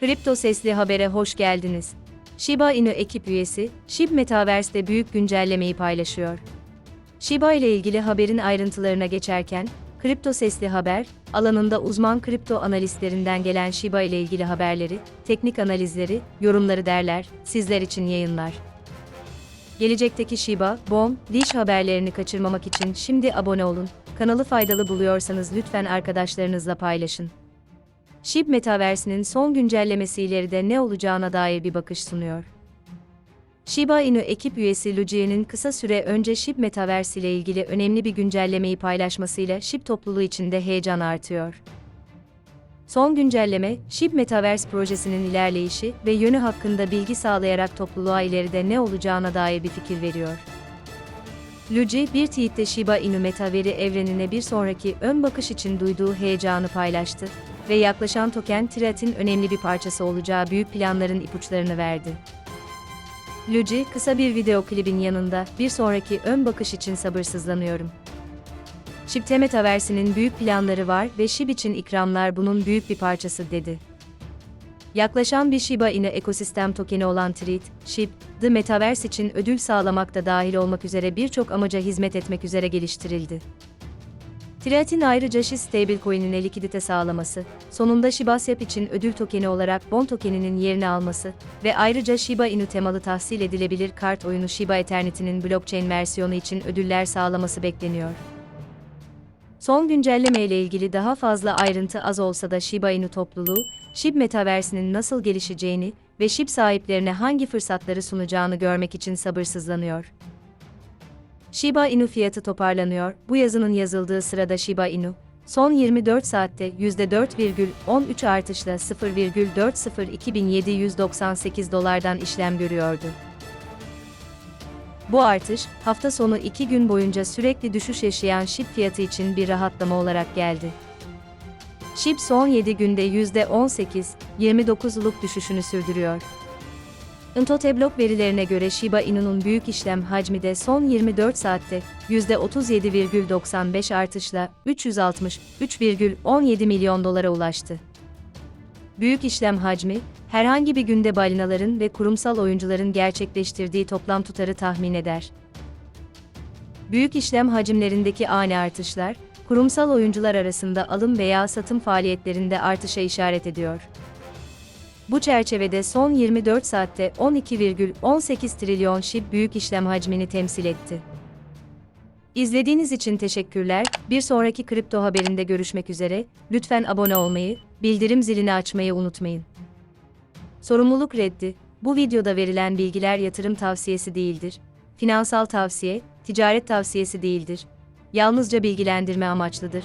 Kripto Sesli Haber'e hoş geldiniz. Shiba Inu ekip üyesi, SHIB Metaverse'de büyük güncellemeyi paylaşıyor. Shiba ile ilgili haberin ayrıntılarına geçerken, Kripto Sesli Haber, alanında uzman kripto analistlerinden gelen Shiba ile ilgili haberleri, teknik analizleri, yorumları derler, sizler için yayınlar. Gelecekteki Shiba, BOM, Dish haberlerini kaçırmamak için şimdi abone olun. Kanalı faydalı buluyorsanız lütfen arkadaşlarınızla paylaşın. SHIB Metaverse'nin son güncellemesi ileride ne olacağına dair bir bakış sunuyor. Shiba Inu ekip üyesi Lucia'nın kısa süre önce SHIB Metaverse ile ilgili önemli bir güncellemeyi paylaşmasıyla SHIB topluluğu içinde heyecan artıyor. Son güncelleme, SHIB Metaverse projesinin ilerleyişi ve yönü hakkında bilgi sağlayarak topluluğa ileride ne olacağına dair bir fikir veriyor. Luigi bir tweette Shiba Inu metaveri evrenine bir sonraki ön bakış için duyduğu heyecanı paylaştı ve yaklaşan token Thread'in önemli bir parçası olacağı büyük planların ipuçlarını verdi. Luigi, kısa bir video klibin yanında bir sonraki ön bakış için sabırsızlanıyorum. SHIB Metaverse'nin büyük planları var ve SHIB için ikramlar bunun büyük bir parçası dedi. Yaklaşan bir Shiba Inu ekosistem tokeni olan Treat, SHIB, The Metaverse için ödül sağlamak da dahil olmak üzere birçok amaca hizmet etmek üzere geliştirildi. Triat'in ayrıca SHI stablecoin'ine likidite sağlaması, sonunda Shiba SEP için ödül tokeni olarak BON tokeninin yerini alması ve ayrıca Shiba Inu temalı tahsil edilebilir kart oyunu Shiba Eternity'nin blockchain versiyonu için ödüller sağlaması bekleniyor. Son güncelleme ile ilgili daha fazla ayrıntı az olsa da Shiba Inu topluluğu, SHIB Metaverse'nin nasıl gelişeceğini ve SHIB sahiplerine hangi fırsatları sunacağını görmek için sabırsızlanıyor. Shiba Inu fiyatı toparlanıyor. Bu yazının yazıldığı sırada Shiba Inu, son 24 saatte %4,13 artışla 0,402.798 dolardan işlem görüyordu. Bu artış, hafta sonu 2 gün boyunca sürekli düşüş yaşayan SHIB fiyatı için bir rahatlama olarak geldi. SHIB son 7 günde %18-29'luk düşüşünü sürdürüyor. Intoteblok verilerine göre Shiba Inu'nun büyük işlem hacmi de son 24 saatte %37,95 artışla 363,17 milyon dolara ulaştı. Büyük işlem hacmi, herhangi bir günde balinaların ve kurumsal oyuncuların gerçekleştirdiği toplam tutarı tahmin eder. Büyük işlem hacimlerindeki ani artışlar, kurumsal oyuncular arasında alım veya satım faaliyetlerinde artışa işaret ediyor. Bu çerçevede son 24 saatte 12,18 trilyon SHIB büyük işlem hacmini temsil etti. İzlediğiniz için teşekkürler. Bir sonraki kripto haberinde görüşmek üzere. Lütfen abone olmayı, bildirim zilini açmayı unutmayın. Sorumluluk reddi. Bu videoda verilen bilgiler yatırım tavsiyesi değildir. Finansal tavsiye, ticaret tavsiyesi değildir. Yalnızca bilgilendirme amaçlıdır.